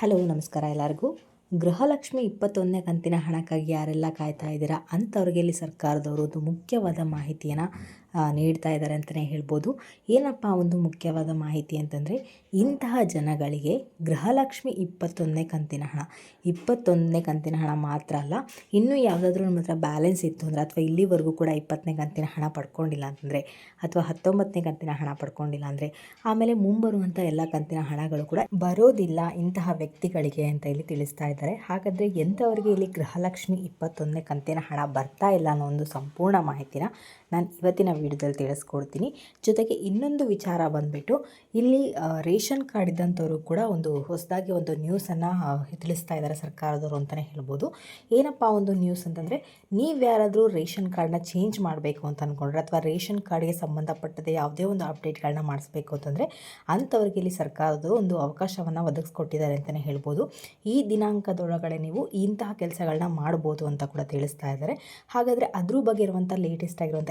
Hello, ನಮಸ್ಕಾರ ಎಲ್ಲರಿಗೂ. ಗೃಹಲಕ್ಷ್ಮಿ ಇಪ್ಪತ್ತೊಂದನೇ ಕಂತಿನ ಹಣಕ್ಕಾಗಿ ಯಾರೆಲ್ಲ ಕಾಯ್ತಾ ಇದ್ದೀರಾ ಅಂಥವ್ರಿಗೆ ಇಲ್ಲಿ ಸರ್ಕಾರದವರು ಒಂದು ಮುಖ್ಯವಾದ ಮಾಹಿತಿಯನ್ನು ನೀಡ್ತಾ ಇದ್ದಾರೆ ಅಂತಲೇ ಹೇಳ್ಬೋದು. ಏನಪ್ಪ ಒಂದು ಮುಖ್ಯವಾದ ಮಾಹಿತಿ ಅಂತಂದರೆ, ಇಂತಹ ಜನಗಳಿಗೆ ಗೃಹಲಕ್ಷ್ಮಿ ಇಪ್ಪತ್ತೊಂದನೇ ಕಂತಿನ ಹಣ. ಇಪ್ಪತ್ತೊಂದನೇ ಕಂತಿನ ಹಣ ಮಾತ್ರ ಅಲ್ಲ, ಇನ್ನೂ ಯಾವುದಾದ್ರೂ ನಮ್ಮ ಹತ್ರ ಬ್ಯಾಲೆನ್ಸ್ ಇತ್ತು ಅಂದರೆ, ಅಥವಾ ಇಲ್ಲಿವರೆಗೂ ಕೂಡ ಇಪ್ಪತ್ತನೇ ಕಂತಿನ ಹಣ ಪಡ್ಕೊಂಡಿಲ್ಲ ಅಂತಂದರೆ ಅಥವಾ ಹತ್ತೊಂಬತ್ತನೇ ಕಂತಿನ ಹಣ ಪಡ್ಕೊಂಡಿಲ್ಲ ಅಂದರೆ, ಆಮೇಲೆ ಮುಂಬರುವಂಥ ಎಲ್ಲ ಕಂತಿನ ಹಣಗಳು ಕೂಡ ಬರೋದಿಲ್ಲ ಇಂತಹ ವ್ಯಕ್ತಿಗಳಿಗೆ ಅಂತ ಇಲ್ಲಿ ತಿಳಿಸ್ತಾ ಇದ್ದಾರೆ. ಹಾಗಾದರೆ ಎಂಥವರಿಗೆ ಇಲ್ಲಿ ಗೃಹಲಕ್ಷ್ಮಿ ಇಪ್ಪತ್ತೊಂದನೇ ಕಂತಿನ ಹಣ ಬರ್ತಾ ಇಲ್ಲ ಅನ್ನೋ ಒಂದು ಸಂಪೂರ್ಣ ಮಾಹಿತಿನ ನಾನು ಇವತ್ತಿನ ವೀಡಿಯೋದಲ್ಲಿ ತಿಳಿಸ್ಕೊಡ್ತೀನಿ. ಜೊತೆಗೆ ಇನ್ನೊಂದು ವಿಚಾರ ಬಂದುಬಿಟ್ಟು, ಇಲ್ಲಿ ರೇಷನ್ ಕಾರ್ಡ್ ಇದ್ದಂಥವರು ಕೂಡ ಒಂದು ಹೊಸದಾಗಿ ಒಂದು ನ್ಯೂಸನ್ನು ತಿಳಿಸ್ತಾ ಇದ್ದಾರೆ ಸರ್ಕಾರದವರು ಅಂತಲೇ ಹೇಳ್ಬೋದು. ಏನಪ್ಪ ಒಂದು ನ್ಯೂಸ್ ಅಂತಂದರೆ, ನೀವು ಯಾರಾದರೂ ರೇಷನ್ ಕಾರ್ಡ್ನ ಚೇಂಜ್ ಮಾಡಬೇಕು ಅಂತ ಅಂದ್ಕೊಂಡ್ರೆ ಅಥವಾ ರೇಷನ್ ಕಾರ್ಡ್ಗೆ ಸಂಬಂಧಪಟ್ಟದೇ ಯಾವುದೇ ಒಂದು ಅಪ್ಡೇಟ್ಗಳನ್ನ ಮಾಡಿಸ್ಬೇಕು ಅಂತಂದರೆ, ಅಂಥವ್ರಿಗೆ ಇಲ್ಲಿ ಸರ್ಕಾರದವರು ಒಂದು ಅವಕಾಶವನ್ನು ಒದಗಿಸ್ಕೊಟ್ಟಿದ್ದಾರೆ ಅಂತಲೇ ಹೇಳ್ಬೋದು. ಈ ದಿನಾಂಕದೊಳಗಡೆ ನೀವು ಇಂತಹ ಕೆಲಸಗಳನ್ನ ಮಾಡ್ಬೋದು ಅಂತ ಕೂಡ ತಿಳಿಸ್ತಾ ಇದ್ದಾರೆ. ಹಾಗಾದರೆ ಅದ್ರ ಬಗ್ಗೆ ಇರುವಂಥ ಲೇಟೆಸ್ಟ್ ಆಗಿರುವಂಥ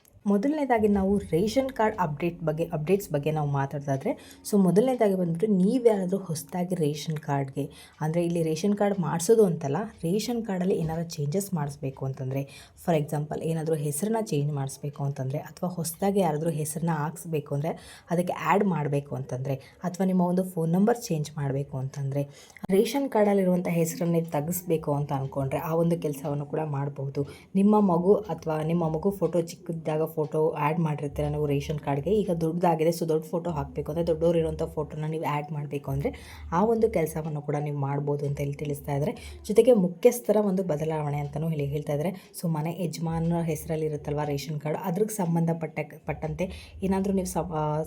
ಮೊದಲನೇದಾಗಿ ನಾವು ರೇಷನ್ ಕಾರ್ಡ್ ಅಪ್ಡೇಟ್ ಬಗ್ಗೆ, ಅಪ್ಡೇಟ್ಸ್ ಬಗ್ಗೆ ನಾವು ಮಾತಾಡ್ತಾಯಿದ್ರೆ ಸೊ ಮೊದಲನೇದಾಗಿ ಬಂದ್ಬಿಟ್ಟು ನೀವು ಯಾರಾದರೂ ಹೊಸದಾಗಿ ರೇಷನ್ ಕಾರ್ಡ್ಗೆ, ಅಂದರೆ ಇಲ್ಲಿ ರೇಷನ್ ಕಾರ್ಡ್ ಮಾಡಿಸೋದು ಅಂತಲ್ಲ, ರೇಷನ್ ಕಾರ್ಡಲ್ಲಿ ಏನಾದರೂ ಚೇಂಜಸ್ ಮಾಡಿಸ್ಬೇಕು ಅಂತಂದರೆ ಫಾರ್ ಎಕ್ಸಾಂಪಲ್ ಏನಾದರೂ ಹೆಸರನ್ನ ಚೇಂಜ್ ಮಾಡಿಸ್ಬೇಕು ಅಂತಂದರೆ, ಅಥವಾ ಹೊಸದಾಗಿ ಯಾರಾದರೂ ಹೆಸರನ್ನ ಹಾಕ್ಸ್ಬೇಕು ಅಂದರೆ, ಅದಕ್ಕೆ ಆ್ಯಡ್ ಮಾಡಬೇಕು ಅಂತಂದರೆ, ಅಥವಾ ನಿಮ್ಮ ಒಂದು ಫೋನ್ ನಂಬರ್ ಚೇಂಜ್ ಮಾಡಬೇಕು ಅಂತಂದರೆ, ರೇಷನ್ ಕಾರ್ಡಲ್ಲಿರುವಂಥ ಹೆಸರನ್ನೇ ತೆಗೆಸ್ಬೇಕು ಅಂತ ಅಂದ್ಕೊಂಡ್ರೆ ಆ ಒಂದು ಕೆಲಸವನ್ನು ಕೂಡ ಮಾಡಬಹುದು ನಿಮ್ಮ ಮಗು ಅಥವಾ ನಿಮ್ಮ ಮಗು ಫೋಟೋ ಚಿಕ್ಕದಾಗ ಫೋಟೋ ಆ್ಯಡ್ ಮಾಡಿರ್ತೀರ ನೀವು ರೇಷನ್ ಕಾರ್ಡ್ಗೆ, ಈಗ ದೊಡ್ಡದಾಗಿದೆ ಸೊ ದೊಡ್ಡ ಫೋಟೋ ಹಾಕಬೇಕು ಅಂದರೆ ದೊಡ್ಡವ್ರು ಇರೋಂಥ ಫೋಟೋನ ನೀವು ಆ್ಯಡ್ ಮಾಡಬೇಕು ಅಂದರೆ ಆ ಒಂದು ಕೆಲಸವನ್ನು ಕೂಡ ನೀವು ಮಾಡ್ಬೋದು ಅಂತ ಹೇಳಿ ತಿಳಿಸ್ತಾ ಇದ್ದಾರೆ ಜೊತೆಗೆ ಮುಖ್ಯಸ್ಥರ ಒಂದು ಬದಲಾವಣೆ ಅಂತಲೂ ಹೇಳಿ ಹೇಳ್ತಾ ಇದ್ದಾರೆ ಸೊ ಮನೆ ಯಜಮಾನರ ಹೆಸರಲ್ಲಿ ಇರುತ್ತಲ್ವ ರೇಷನ್ ಕಾರ್ಡ್, ಅದ್ರಿಗೆ ಸಂಬಂಧಪಟ್ಟ, ಪಟ್ಟಂತೆ ಏನಾದರೂ ನೀವು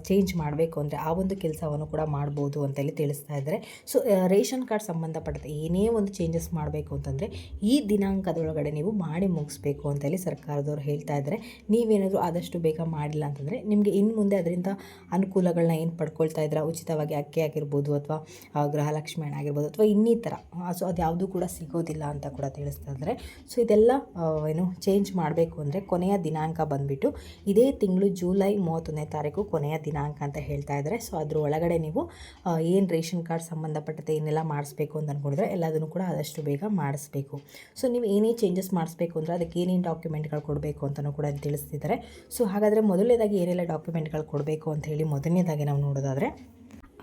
ಚೇಂಜ್ ಮಾಡಬೇಕು ಅಂದರೆ ಆ ಒಂದು ಕೆಲಸವನ್ನು ಕೂಡ ಮಾಡ್ಬೋದು ಅಂತ ಹೇಳಿ ತಿಳಿಸ್ತಾ ಇದ್ದಾರೆ ಸೊ ರೇಷನ್ ಕಾರ್ಡ್ ಸಂಬಂಧಪಟ್ಟಂತೆ ಏನೇ ಒಂದು ಚೇಂಜಸ್ ಮಾಡಬೇಕು ಅಂತಂದರೆ ಈ ದಿನಾಂಕದೊಳಗಡೆ ನೀವು ಮಾಡಿ ಮುಗಿಸ್ಬೇಕು ಅಂತ ಹೇಳಿ ಸರ್ಕಾರದವರು ಹೇಳ್ತಾ ಇದ್ದಾರೆ ನೀವೇನಾದರೂ ಆದಷ್ಟು ಬೇಗ ಮಾಡಿಲ್ಲ ಅಂತಂದರೆ ನಿಮಗೆ ಇನ್ನು ಮುಂದೆ ಅದರಿಂದ ಅನುಕೂಲಗಳನ್ನ ಏನು ಪಡ್ಕೊಳ್ತಾ ಇದ್ದೀರಾ? ಉಚಿತವಾಗಿ ಅಕ್ಕಿ ಆಗಿರ್ಬೋದು ಅಥವಾ ಗೃಹಲಕ್ಷ್ಮಿ ಹಣ ಆಗಿರ್ಬೋದು ಅಥವಾ ಇನ್ನಿತರ. ಸೊ ಅದು ಯಾವುದೂ ಕೂಡ ಸಿಗೋದಿಲ್ಲ ಅಂತ ಕೂಡ ತಿಳಿಸ್ತಾ ಇದ್ದಾರೆ. ಸೊ ಇದೆಲ್ಲ ಏನು ಚೇಂಜ್ ಮಾಡಬೇಕು ಅಂದರೆ ಕೊನೆಯ ದಿನಾಂಕ ಬಂದುಬಿಟ್ಟು ಇದೇ ತಿಂಗಳು ಜೂಲೈ ಮೂವತ್ತೊಂದನೇ ತಾರೀಕು ಕೊನೆಯ ದಿನಾಂಕ ಅಂತ ಹೇಳ್ತಾ ಇದ್ದಾರೆ. ಸೊ ಅದ್ರ ಒಳಗಡೆ ನೀವು ಏನು ರೇಷನ್ ಕಾರ್ಡ್ ಸಂಬಂಧಪಟ್ಟಂತೆ ಏನೆಲ್ಲ ಮಾಡಿಸ್ಬೇಕು ಅಂತ ಅಂದ್ಕೊಂಡಿದ್ರೆ ಎಲ್ಲದನ್ನು ಕೂಡ ಆದಷ್ಟು ಬೇಗ ಮಾಡಿಸ್ಬೇಕು. ಸೊ ನೀವು ಏನೇ ಚೇಂಜಸ್ ಮಾಡಿಸ್ಬೇಕು ಅಂದರೆ ಅದಕ್ಕೆ ಏನೇನು ಡಾಕ್ಯುಮೆಂಟ್ಗಳು ಕೊಡಬೇಕು ಅಂತಲೂ ಕೂಡ ತಿಳಿಸ್ತಿದ್ದಾರೆ. ಸೊ ಹಾಗಾದರೆ ಮೊದಲನೇದಾಗಿ ಏನೆಲ್ಲ ಡಾಕ್ಯುಮೆಂಟ್ಗಳು ಕೊಡಬೇಕು ಅಂತ ಹೇಳಿ ಮೊದಲನೇದಾಗಿ ನಾವು ನೋಡೋದಾದರೆ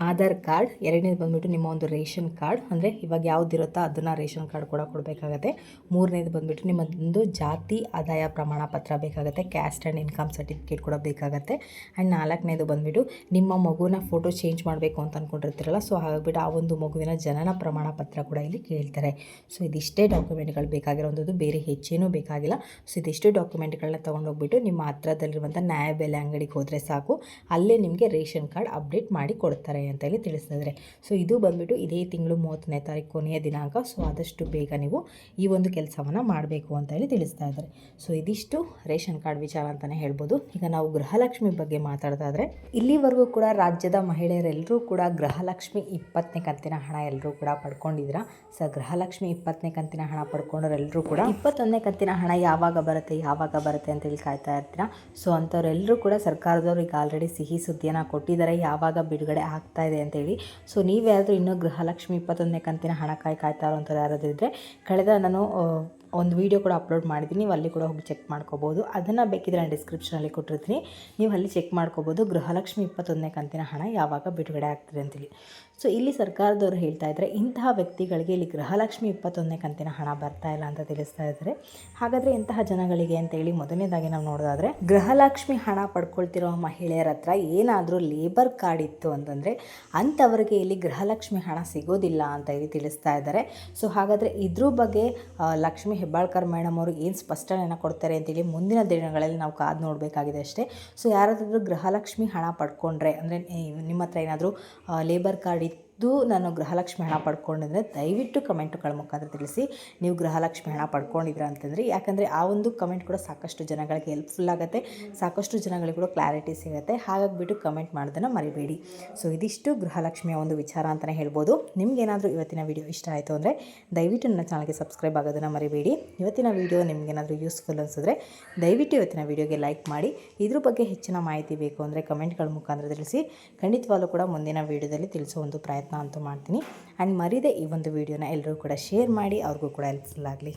ಆಧಾರ್ ಕಾರ್ಡ್, ಎರಡನೇದು ಬಂದುಬಿಟ್ಟು ನಿಮ್ಮ ಒಂದು ರೇಷನ್ ಕಾರ್ಡ್, ಅಂದರೆ ಇವಾಗ ಯಾವುದಿರುತ್ತೋ ಅದನ್ನು ರೇಷನ್ ಕಾರ್ಡ್ ಕೂಡ ಕೊಡಬೇಕಾಗತ್ತೆ. ಮೂರನೇದು ಬಂದುಬಿಟ್ಟು ನಿಮ್ಮದೊಂದು ಜಾತಿ ಆದಾಯ ಪ್ರಮಾಣ ಪತ್ರ ಬೇಕಾಗುತ್ತೆ ಕ್ಯಾಸ್ಟ್ ಆ್ಯಂಡ್ ಇನ್ಕಮ್ ಸರ್ಟಿಫಿಕೇಟ್ ಕೂಡ ಬೇಕಾಗುತ್ತೆ. ಆ್ಯಂಡ್ ನಾಲ್ಕನೇದು ಬಂದುಬಿಟ್ಟು ನಿಮ್ಮ ಮಗುವಿನ ಫೋಟೋ ಚೇಂಜ್ ಮಾಡಬೇಕು ಅಂತ ಅಂದ್ಕೊಂಡಿರ್ತೀರಲ್ಲ ಸೊ ಹಾಗಾಗ್ಬಿಟ್ಟು ಆ ಒಂದು ಮಗುವಿನ ಜನನ ಪ್ರಮಾಣ ಪತ್ರ ಕೂಡ ಇಲ್ಲಿ ಕೇಳ್ತಾರೆ. ಸೊ ಇದಿಷ್ಟೇ ಡಾಕ್ಯುಮೆಂಟ್ಗಳು ಬೇಕಾಗಿರೋಂಥದ್ದು, ಬೇರೆ ಹೆಚ್ಚೇನೂ ಬೇಕಾಗಿಲ್ಲ. ಸೊ ಇದಿಷ್ಟು ಡಾಕ್ಯುಮೆಂಟ್ಗಳನ್ನ ತೊಗೊಂಡೋಗ್ಬಿಟ್ಟು ನಿಮ್ಮ ಹತ್ರದಲ್ಲಿರುವಂಥ ನ್ಯಾಯಬೆಲೆ ಅಂಗಡಿಗೆ ಹೋದರೆ ಸಾಕು. ಅಲ್ಲೇ ನಿಮಗೆ ರೇಷನ್ ಕಾರ್ಡ್ ಅಪ್ಡೇಟ್ ಮಾಡಿ ಕೊಡ್ತಾರೆ ಅಂತ ಹೇಳಿ ತಿಳಿಸ್ತಾ ಸೊ ಇದು ಬಂದುಬಿಟ್ಟು ಇದೇ ತಿಂಗಳು ಮೂವತ್ತನೇ ತಾರೀಕು ಕೊನೆಯ ದಿನಾಂಕ. ಸೊ ಆದಷ್ಟು ಬೇಗ ನೀವು ಈ ಒಂದು ಕೆಲಸವನ್ನು ಮಾಡಬೇಕು ಅಂತ ಹೇಳಿ ತಿಳಿಸ್ತಾ ಇದ್ದಾರೆ. ಸೊ ಇದಿಷ್ಟು ರೇಷನ್ ಕಾರ್ಡ್ ವಿಚಾರ ಅಂತಲೇ ಹೇಳ್ಬೋದು. ಈಗ ನಾವು ಗೃಹಲಕ್ಷ್ಮಿ ಬಗ್ಗೆ ಮಾತಾಡ್ತಾ ಇಲ್ಲಿವರೆಗೂ ಕೂಡ ರಾಜ್ಯದ ಮಹಿಳೆಯರೆಲ್ಲರೂ ಕೂಡ ಗೃಹಲಕ್ಷ್ಮಿ ಇಪ್ಪತ್ತನೇ ಕಂತಿನ ಹಣ ಎಲ್ಲರೂ ಕೂಡ ಪಡ್ಕೊಂಡಿದ್ದೀರಾ? ಸೊ ಗೃಹಲಕ್ಷ್ಮಿ ಇಪ್ಪತ್ತನೇ ಕಂತಿನ ಹಣ ಪಡ್ಕೊಂಡವರೆಲ್ಲರೂ ಕೂಡ ಇಪ್ಪತ್ತೊಂದನೇ ಕಂತಿನ ಹಣ ಯಾವಾಗ ಬರುತ್ತೆ ಯಾವಾಗ ಬರುತ್ತೆ ಅಂತ ಹೇಳಿ ಕಾಯ್ತಾ ಇರ್ತೀರಾ? ಸೊ ಅಂಥವ್ರೆಲ್ಲರೂ ಕೂಡ ಸರ್ಕಾರದವ್ರು ಈಗ ಆಲ್ರೆಡಿ ಸಿಹಿ ಸುದ್ದಿಯನ್ನು ಕೊಟ್ಟಿದ್ದಾರೆ. ಯಾವಾಗ ಬಿಡುಗಡೆ ಆಗ್ತಾ ಇದೆ ಅಂತೇಳಿ. ಸೊ ನೀವ್ಯಾದರೂ ಇನ್ನೂ ಗೃಹಲಕ್ಷ್ಮಿ ಇಪ್ಪತ್ತೊಂದನೇ ಕಂತಿನ ಹಣ ಕಾಯ್ ಕಾಯ್ತಾ ಇರೋಂಥದ್ದು ಯಾರಾದರೂ ಇದ್ದರೆ ಕಳೆದ ನಾನು ಒಂದು ವೀಡಿಯೋ ಕೂಡ ಅಪ್ಲೋಡ್ ಮಾಡಿದ್ದೀನಿ. ನೀವು ಅಲ್ಲಿ ಕೂಡ ಹೋಗಿ ಚೆಕ್ ಮಾಡ್ಕೋಬೋದು. ಅದನ್ನು ಬೇಕಿದ್ರೆ ನಾನು ಡಿಸ್ಕ್ರಿಪ್ಷನಲ್ಲಿ ಕೊಟ್ಟಿರ್ತೀನಿ. ನೀವು ಅಲ್ಲಿ ಚೆಕ್ ಮಾಡ್ಕೋಬೋದು. ಗೃಹಲಕ್ಷ್ಮಿ ಇಪ್ಪತ್ತೊಂದನೇ ಕಂತಿನ ಹಣ ಯಾವಾಗ ಬಿಡುಗಡೆ ಆಗ್ತದೆ ಅಂತೇಳಿ. ಸೊ ಇಲ್ಲಿ ಸರ್ಕಾರದವರು ಹೇಳ್ತಾ ಇದ್ದಾರೆ ಇಂತಹ ವ್ಯಕ್ತಿಗಳಿಗೆ ಇಲ್ಲಿ ಗೃಹಲಕ್ಷ್ಮಿ ಇಪ್ಪತ್ತೊಂದನೇ ಕಂತಿನ ಹಣ ಬರ್ತಾ ಇಲ್ಲ ಅಂತ ತಿಳಿಸ್ತಾ ಇದ್ದಾರೆ. ಹಾಗಾದರೆ ಇಂತಹ ಜನಗಳಿಗೆ ಅಂತೇಳಿ ಮೊದಲನೇದಾಗಿ ನಾವು ನೋಡೋದಾದರೆ, ಗೃಹಲಕ್ಷ್ಮಿ ಹಣ ಪಡ್ಕೊಳ್ತಿರೋ ಮಹಿಳೆಯರ ಹತ್ರ ಏನಾದರೂ ಲೇಬರ್ ಕಾರ್ಡ್ ಇತ್ತು ಅಂತಂದರೆ, ಅಂಥವರಿಗೆ ಇಲ್ಲಿ ಗೃಹಲಕ್ಷ್ಮಿ ಹಣ ಸಿಗೋದಿಲ್ಲ ಅಂತ ಹೇಳಿ ತಿಳಿಸ್ತಾ ಇದ್ದಾರೆ. ಸೊ ಹಾಗಾದರೆ ಇದ್ರ ಬಗ್ಗೆ ಲಕ್ಷ್ಮಿ ಹೆಬ್ಬಾಳ್ಕರ್ ಮೇಡಮ್ ಅವ್ರಿಗೆ ಏನು ಸ್ಪಷ್ಟನೆಯನ್ನು ಕೊಡ್ತಾರೆ ಅಂತೇಳಿ ಮುಂದಿನ ದಿನಗಳಲ್ಲಿ ನಾವು ಕಾದು ನೋಡಬೇಕಾಗಿದೆ ಅಷ್ಟೇ. ಸೊ ಯಾರಾದರೂ ಗೃಹಲಕ್ಷ್ಮಿ ಹಣ ಪಡ್ಕೊಂಡ್ರೆ, ಅಂದರೆ ನಿಮ್ಮ ಹತ್ರ ಏನಾದರೂ ಲೇಬರ್ ಕಾರ್ಡ್ ಇತ್ತು ನಾನು ಗೃಹಲಕ್ಷ್ಮಿ ಹಣ ಪಡ್ಕೊಂಡಿದ್ರೆ ದಯವಿಟ್ಟು ಕಮೆಂಟ್ಗಳ ಮುಖಾಂತರ ತಿಳಿಸಿ. ನೀವು ಗೃಹಲಕ್ಷ್ಮಿ ಹಣ ಪಡ್ಕೊಂಡಿದ್ದೀರಾ ಅಂತಂದರೆ, ಯಾಕಂದರೆ ಆ ಒಂದು ಕಮೆಂಟ್ ಕೂಡ ಸಾಕಷ್ಟು ಜನಗಳಿಗೆ ಹೆಲ್ಪ್ಫುಲ್ ಆಗುತ್ತೆ, ಸಾಕಷ್ಟು ಜನಗಳಿಗೆ ಕೂಡ ಕ್ಲಾರಿಟಿ ಸಿಗುತ್ತೆ. ಹಾಗಾಗಿಬಿಟ್ಟು ಕಮೆಂಟ್ ಮಾಡೋದನ್ನು ಮರಿಬೇಡಿ. ಸೊ ಇದಿಷ್ಟು ಗೃಹಲಕ್ಷ್ಮಿಯ ಒಂದು ವಿಚಾರ ಅಂತಲೇ ಹೇಳ್ಬೋದು. ನಿಮಗೇನಾದರೂ ಇವತ್ತಿನ ವಿಡಿಯೋ ಇಷ್ಟ ಆಯಿತು ಅಂದರೆ, ದಯವಿಟ್ಟು ನನ್ನ ಚಾನಲ್ಗೆ ಸಬ್ಸ್ಕ್ರೈಬ್ ಆಗೋದನ್ನು ಮರಿಬೇಡಿ. ಇವತ್ತಿನ ವಿಡಿಯೋ ನಿಮಗೇನಾದರೂ ಯೂಸ್ಫುಲ್ ಅನಿಸಿದ್ರೆ, ದಯವಿಟ್ಟು ಇವತ್ತಿನ ವಿಡಿಯೋಗೆ ಲೈಕ್ ಮಾಡಿ. ಇದ್ರ ಬಗ್ಗೆ ಹೆಚ್ಚಿನ ಮಾಹಿತಿ ಬೇಕು ಅಂದರೆ ಕಮೆಂಟ್ಗಳ ಮುಖಾಂತರ ತಿಳಿಸಿ. ಖಂಡಿತವಾಗ್ಲೂ ಕೂಡ ಮುಂದಿನ ವಿಡಿಯೋದಲ್ಲಿ ತಿಳಿಸೋ ಒಂದು ಪ್ರಯತ್ನ ಅಂತೂ ಮಾಡ್ತೀನಿ. ಆ್ಯಂಡ್ ಮರೀದೆ ಈ ಒಂದು ವಿಡಿಯೋನ ಎಲ್ಲರೂ ಕೂಡ ಶೇರ್ ಮಾಡಿ, ಅವ್ರಿಗೂ ಕೂಡ ಹೆಲ್ಪ್ಫುಲ್ ಆಗಲಿ.